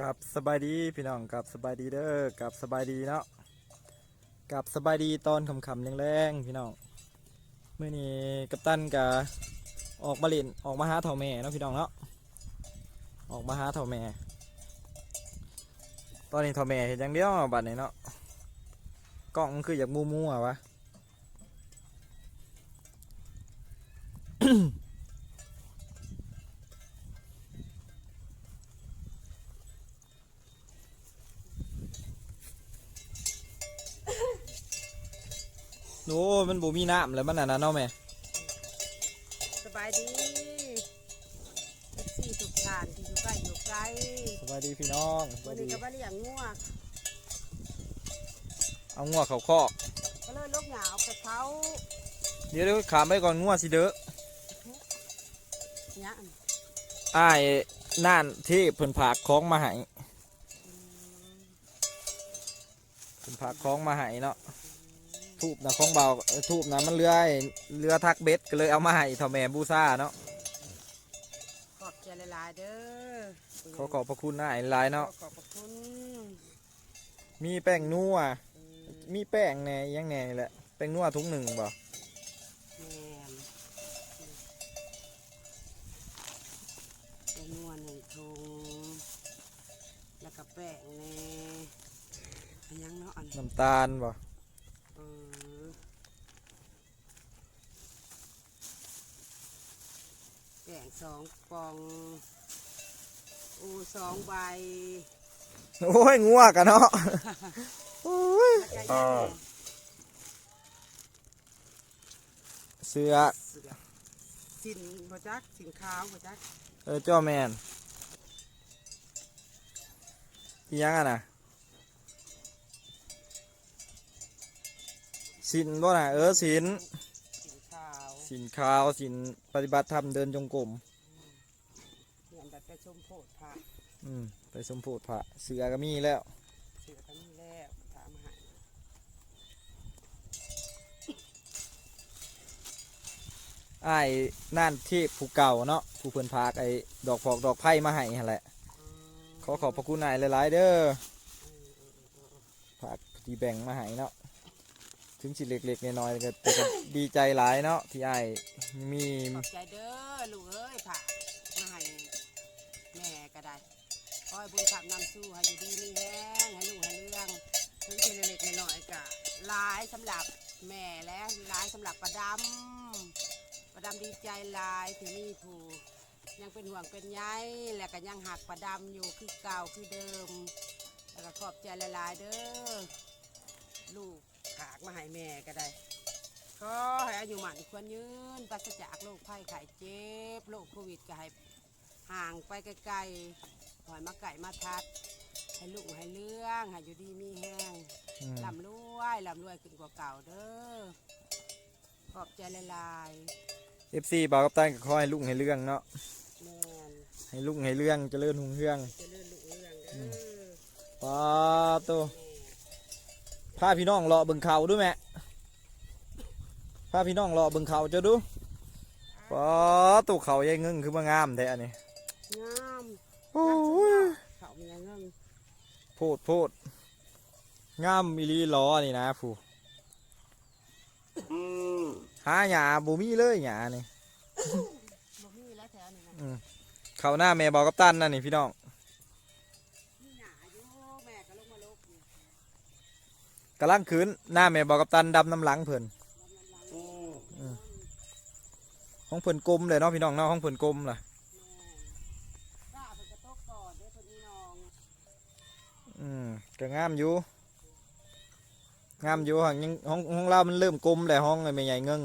กับสบายดีพี่น้องกับสบายดีเด้อกับสบายดีเนาะกับสบายดีตอนคำคำๆแรงๆพี่น้องเมื่อนี้กัปตันกะออกมาเล่นออกมาหาเถ่าแม่เนาะพี่น้องเนาะออกมาหาเถ่าแม่ ตอนนี้เถ่าแม่เห็นอย่างเดียวบัดนี้เนาะกล้องมันคืออยากมัวมัวๆวะ โอ้ยมันบ่มีน้ำแล้วมันน่ะนะเนาะแม่สบายดีเอฟซีทุกท่านที่อยู่ใกล้อยู่ไกลสวัสดีพี่น้องสวัวันสนี้ดีก็มาเลี้ยงงัวเอางัวเขาคอกก็เลยลกหยาเอาไปเขาเดี๋ยวเดี๋ยวขามไปก่อนงัวสิเด้อเนี่ยอ้ายน่านที่เพิ่นผากของมาให้เพิ่นผากของมาให้เนาะ ทูบนะของเบาเอ้ยทูบนะมันเลื้อยเรือทักเบ็ดก็เลยเอามาให้เท่าแม่บูซ่าเนาะขอบใจหลายๆเด้อขอขอบพระคุณอ้ายหลายเนาะขอขอบพระคุณมีแป้งนัวมีแป้งแหน่อิหยังแหน่นี่แหละแป้งนัวทุกหนึ่งบ่แม่นเป็นงัวหนึ่งถุงแล้วก็แป้งแน่อันยังเนาะอันน้ำตาลบ่ เออ แป้งสองปอง อูสองใบโอ้ยงัวกันเนาะโอ้ยแล้วก็ยังไงเสือเสือสินบ่จักสินขาวบ่จักเออเจ้าแมนอีหยังอะนะสินบ่น่ะเออสินสินขาว สินขาวสินปฏิบัติธรรมเดินจงกรมเหียนแบบไปชมโพดพระอืมไปสมโพธิพระเสือก็มีแล้ว เสือก็มีแล้วถามหาอ้ายน่านเทพผู้เก่าเนาะผู้เพิ่นพากไอ้ดอกพอกดอกไผ่มาให้หั่นแหละอืมขอขอบพระคุณนายหลายๆเด้อพากที่แบ่งมาให้เนาะ ถึงสิเล็กๆน้อยๆก็แต่ก็ดีใจหลายเนาะที่อ้ายมีขอบใจเด้อลูกเอ้ยค่ะมาให้แม่ก็ได้ขอให้บุญขับนำสู้ให้อยู่ดีมีแห้งให้ลูกให้เรื่องถึงจะเล็กๆน้อยๆก็หลายสำหรับแม่และหลายสำหรับประดำประดำดีใจหลายที่มีผู้ยังเป็นห่วงเป็นใยและก็ยังหักประดำอยู่คือเก่าคือเดิม แล้วก็ขอบใจหลายๆเด้อลูก ขากมาให้แม่ก็ได้ก็ให้อายุหมันควรยืนปราศจากโรคภัยไข้เจ็บโรคโควิดก็ให้ห่างไปไกลๆปล่อยมาไก่มาทัด ให้ลูกให้เรื่องให้อยู่ดีมีแห้งอืม ลำรวยลำรวยขึ้นกว่าเก่าเด้อขอบใจหลาย FC บ่าวกับตันก็ขอให้ลุงให้เรื่องเนาะๆแม่นให้ลุงให้เรื่องเจริญหุ่งเฮือง เจะเลื่อนลูกเรื่องเด้อป้าโต พาพี่น้องเลาะเบิ่งเขาดูแม่พาพี่น้องเลาะเบิ่งเขาเจะดูป้าโตเขาใหญ่เงึ้งคือมางามแท้อันนี้งามโอ้ยเขามีเงินโพดโพดงามอีหลีล้อนี่นะผู้หาหยาบ่มีเลยหยานี่บ่มีแล้วแถวนี้นะอืมเขาหน้าแม่บอกกับตันนั่นนี่พี่น้อง กำลังคืนหน้าแม่บอกกับตันดำน้ำหลังเพิ่นอืมของเพิ่นกลมเลยเนาะพี่น้องเนาะของเพิ่นกลมล่ะแม่ป้าเพิ่นจะตกก่อนเด้อเพิ่นมีน้องอืมก็งามอยู่งามอยู่ห้องยังห้องห้องเรามันเริ่มกลมแล้วห้องไอ้แม่ใหญ่เงิง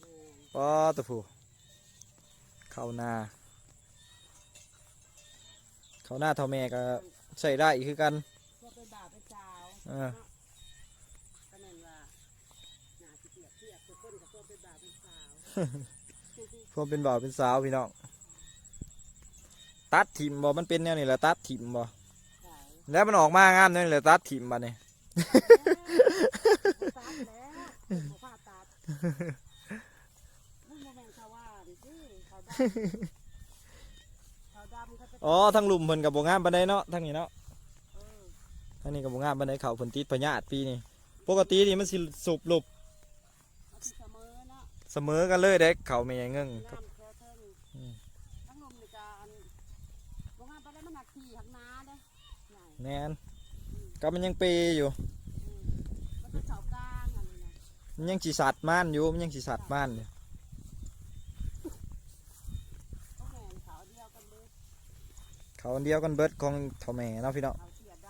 แม่ป้อตะผู้เข้าหน้าเข้าหน้าเท่าแม่ก็ใส่ได้อีกคือกันพวกเป็นบ่าวเป็นสาว เออ ก็แม่นว่าหน้าสิเป รียบเทียบทุกคนกับพวกเป็นบ่าวเป็นสาวพวกเป็นบ่าวเป็นสาวพี่น้องตัดถิ่มบ่มันเป็นแนวนี้แหละตัดถิ่มบ่ใช่แล้วมันออกมางามแนวนี้แหละตัดถิ่มบัดนี้ตัดแล้วบ่พาตัดมึงบ่แม่นชาวบ้านสิเขาดำเขาดำเขาจะอ๋อทั้งหลุมเพิ่นกับบ่งามปานใดเนาะทั้งนี้เนาะเออทั้งนี้กับบ่งามปานใดเขาเพิ่นติดพญาธิปีนี้ปกตินี่มันสิสุบหลบมันสิเสมอ เนาะเสมอกันเลยเด้เขาไม่ใหญ่เงิ่งงามแค่เทิงอืมทั้งลมนี่ก็อันบ่งามไปได้มันหนักที่หักนาเด้ใหญ่แน่นก็มันยังเปยอยู่ อืมมันเป็นเสากลางอันนี้นะมันยังสิสัตว์ม่านอยู่มันยังสิสัตว์ม่านอยู่พวกแม่นี่เขาเดียวกันเด้เขาอันเดียวกันเบิดของเท่าแม่เนาะพี่เนาะเขาเสียด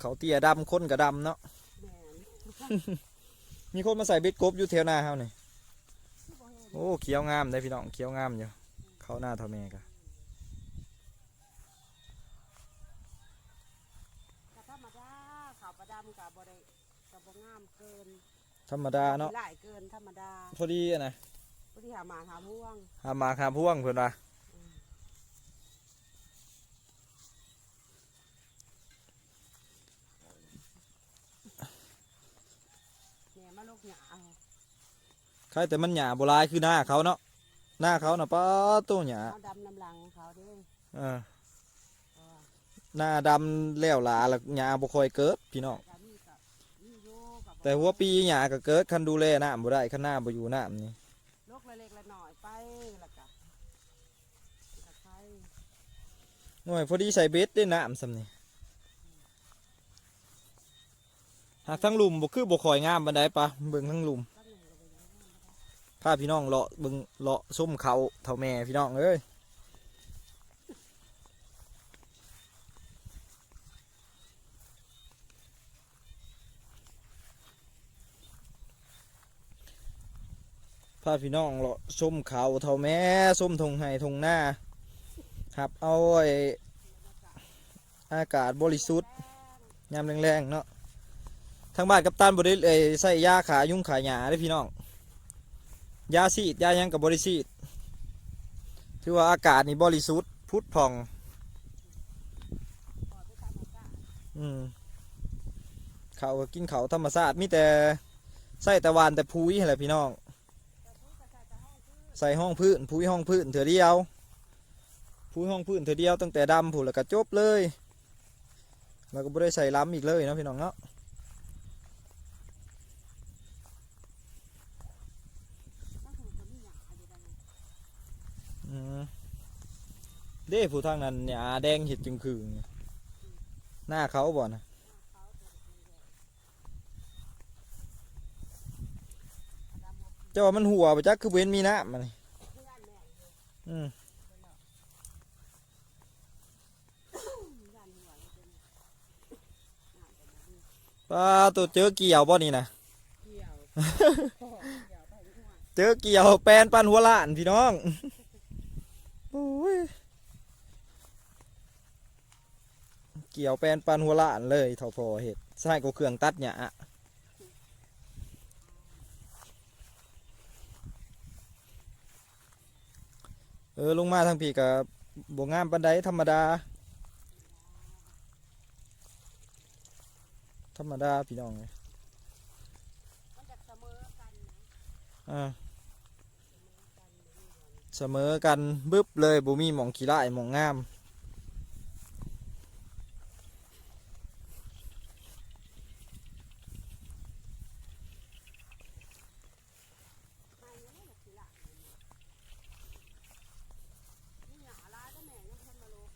เขาเตี้ยดำคนก็ดำเนาะำแม่นมีคนมาใส่เบ็ดกบอยู่แถวหน้าเฮานี่ที่บ่เห็น โอ้เขียวงามได้พี่น้องเขียวงามอยู่เขาหน้าเท่าแม่ก็ก็ธรรมดาขาวประดำกับบ่ได้กับบ่งามเกินธรรมดาเนาะหลายเกินธรรมดาพอดีอะนะพอดีหาหมาหาม่วงหามาหาพ่วงเพิ่นว่า แม่มาลูกหยาเอา ใครแต่มันหยาโบราณคือหน้าเขาเนาะหน้าเขาน่ะป้าตัวหยาเอาดำน้ำหลังเขาเด้เออเพราะว่าหน้าดำแล้วหลาแล้วหยาบ่ค่อยเกิดพี่น้องก็มีกับมีอยู่กับบ่แต่หัวปีหยาก็เกิดคันดูแลน้ำบ่ได้คันหน้าบ่อยู่น้ำนี่ลูกเล็กๆละหน่อยไปแล้วก็ตะไคร้หน่วยพอดีใส่เบ็ดได้น้ำซำนี่หากทั้งหลุมบ่คือบ่ค่อยงามปานใดปะเบิ่งทั้งหลุม พาพี่น้องเลาะเบิ่งเลาะส้มเขาเท่าแม่พี่น้องเอ้ยพาพี่น้องเลาะส้มเขาเท่าแม่ส้มทงไห้ทงหน้าครับเอาไออากาศบริสุทธิ์ยามแรงๆเนาะทางบ้านกับตันบริเอใส่ยาขายุ่งขาหยาเด้พี่น้อง ยาซีดยายังกับบริซีดถือว่าอากาศนี่บริสุทธิ์พุทธผ่องอืมเขาก็กินเขาธรรมชาติมีแต่ใส่ต่หวานแต่พุยอะไรพี่น้อง ใส่ห้องพื้นพุยห้องพื้นเถื่อเดียวพุยห้องพื้นเถื่อเดียวตั้งแต่ดำผุแล้วก็จบเลย แล้วก็ไม่ได้ใส่ล้ำอีกเลยนะพี่น้องเนาะ ต้องถูกคนที่หยาอยู่ดังนั้น อืม เด้ผู้ทางนั้นเนี่ยแดงเห็ดจึงคืงหน้าเขาบ่นะเขาเป็นคนเดียวอดำหมดเจ้าว่ามันหัวไปจักคือเว้นมีน้ำมันนี่เพื่อนแม่อยู่อืมย่านหัวอยู่เป็นน่าจะบ่ดีปลาตัวเจอเกี่ยวบ่นี่นะเกี่ยวพ่อเกี่ยวไปหัวเจอเกี่ยวแปลนปันหัวล้านพี่น้องโอ้ยเกี่ยวแปนปันหัวล้านเลยเท่าพอเห็ดใส่กับเครื่องตัดหญ้าเออลงมาทางพี่กับบงามปันไดธรรมดา ธรรมดาพี่น้องเลยมันจะเสมอกันอ่าเสมอกันบึ๊บเลยบ่มีหมองขี้ไล่หมองงาม ให้ยังไม่หมดทีละนี่หยาลายก็แม่ยังคนมาลูก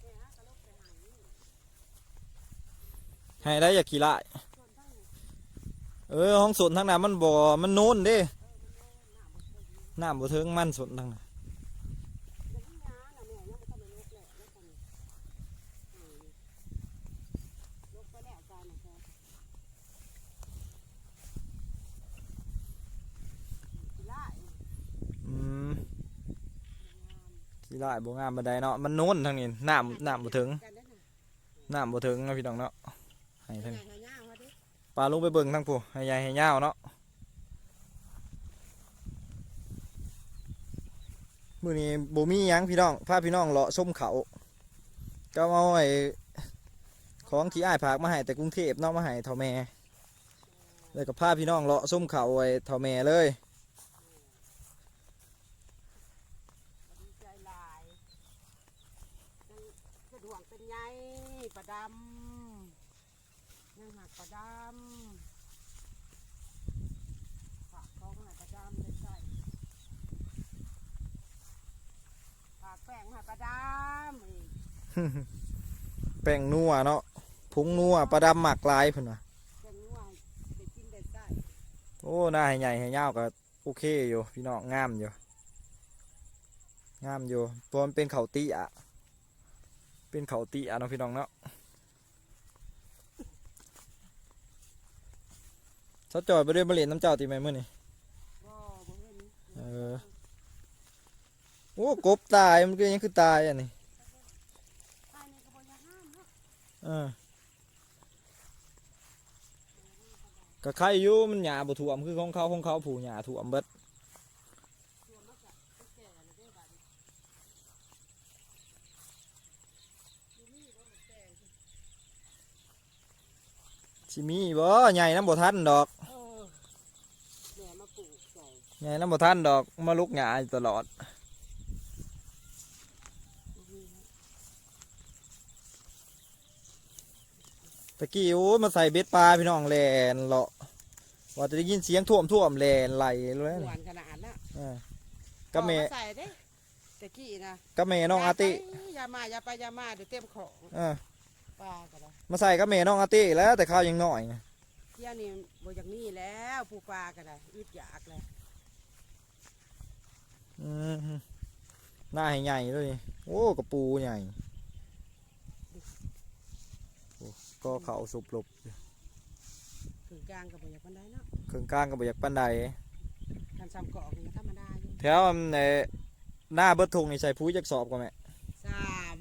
แม่ฮะกระลูกไปหานี่ ให้ได้อย่าขี้ไล่ส่วนทั้งนี้เออห้องสนทางนั้นมันบ่มันโน้นเด้เออมันโน่นหน้ามันเคยอยู่น้ำบ่เทิงมันสนทางนั้นยังไม่ย้าน่ะแม่ยังไม่ต้องไปลูกแหละแล้วคนนี้อืมลูกไปแล้วกันนะแกทีละอืมงามขี้ไล่บ่งามบันไดเนาะมันโน้นทางนี้น้ำน้ำบ่ถึงกันได้น่ะน้ำบ่ถึงนะพี่น้องเนาะ ให้ท่างปลาลงไปเบิ่งทั้งผู้ให้ใหญ่ให้ยาวเนาะมื้อนี้บ่มีหยังพี่น้องพาพี่น้องเลาะส้มเขาก็เอาไอ้ของที่อ้ายผากมาให้แต่กรุงเทพเนาะมาให้เท่าแม่แล้วก็พาพี่น้องเลาะส้มเขาไอ้เท่าแม่เลย ดีใจหล ดวงเป็นไงปลาดำยังหัก ปลาดำฝากท้องให้ปลาดำได้ใส่ฝากแป้งให้ปลาดำอีกแป้งนัวเนาะพุงนัวปลาดำหมักลายเพิ่นว่ะแป้งนัวได้กินได้ใส่โอ้หน้าให้ใหญ่ให้ยาวก็โอเคอยู่พี่น้องงามอยู่งามอยู่เพราะมันเป็นเขาตีอะเป็นเขาตีอะเนาะพี่น้องเนาะ เขาจอยไปด้วยมาเล่นน้ำเจ้าตีไหมมื่อนี่บ่บ่เห็นเออโอ้กบตายมันก็ยังคือตายอะนี่ภายในกระบวนการห้ามเนาะเออก็ใครอยู่มันหยาบ่ถ่วมคือของเขาของเขาผูหยาถ่วมเบิดส่วนมากจะเป็นแก่แล้วได้บัดนี้อยู่นี่บ่มันแก่สิสิมีบ่ใหญ่น้ำบ่ทันดอก เออแม่มาปลูก ใส่ใหญ่น้ำบ่ทันดอกมาลุกหยาอยู่ตลอดบ่มีฮะตะกี้โอ้ยมาใส่เบ็ดปลาพี่น้องแลนเลาะว่าจะได้ยินเสียงท่วมท่วมแลนไหลเลยหนี่วานขนาดน่ะเออก็แม่เอาาใส่เด้ตะกี้นะก็แม่น้องอาติอย่ามาอย่าไปอย่ามาเดี๋ยวเต็มของเออปลาก็ได้มาใส่ก็แม่น้องอาติแล้วแต่ข้าวยังน้อยนะเที่ยวนี้บ่อย่างนี้แล้วผู้ปลาก็ได้อึดอยากเลยอืม หน้าให้ใหญ่ด้วยนี่โอ้กระปูใหญ่โอ้ก็เขาสุบหลบถึงกลางก็บ่อยากปานใดเนาะเครื่องกลางก็บ่อยากปานใดคันซ้ำกอกนี่ก็ธรรมดาอยู่แถวในหน้าเบิดทงนี่ใส่ปุ๋ยจักสอบก็แม่สาม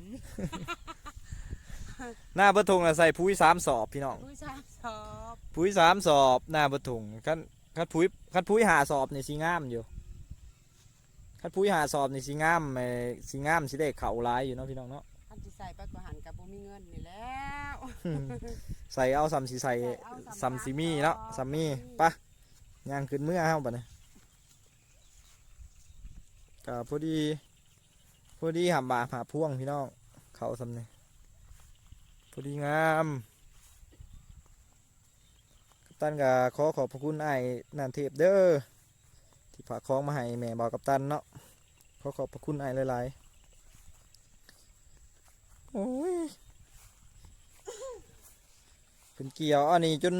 หน้าเบิดทงน่ะใส่ปุ๋ยสามสอบพี่น้องอุ้ยสามสอบปุ๋ยสามสอบหน้าเบิดทงคันคันปุ๋ยคันปุ๋ยหาสอบนี่สิงามอยู่ คันปุ๋ยหาสอบนี่สิงามไอ้สิงามสิได้เข่าหลายอยู่เนาะพี่น้องเนาะคันสิใส่ไปก็หันกับบ่มีเงินนี่แล้ว ใส่เอาซัมสิใส่ใส่เอาสำซัมซิมีเนาะซัมมีปะย่างขึ้นเมื่อเฮาบัดนี้ก็พอดีพอดีหาบาหาพ่วงพี่น้องเขาซำนี่พอดีงามกัปตันก็ขอขอบพระคุณไอ้ายนันเทพเด้อ ที่ฝากของมาให้แม่บอกกัปตันเนาะขอขอบพระคุณไอ้หลายๆโอ้ยเป็นเกี่ยวอันนี้จน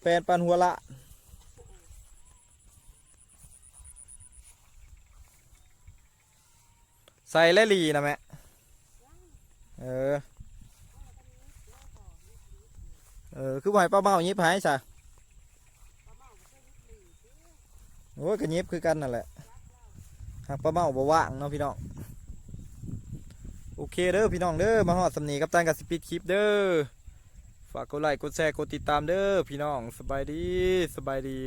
แปลนปันหัวละใส่และลีนะแม่เออ เออ คือบ่ให้ป้าเมายิบหายซะ โอ้ยกระยิบคือกันนั่นแหละหากปลาเมาบ่ว่างเนาะพี่น้องโอเคเด้อพี่น้องเด้อมาหอดสำนีกับตันกับสปีดคลิปเด้อฝากกดไลค์กดแชร์กดติดตามเด้อพี่น้องสบายดีสบายดี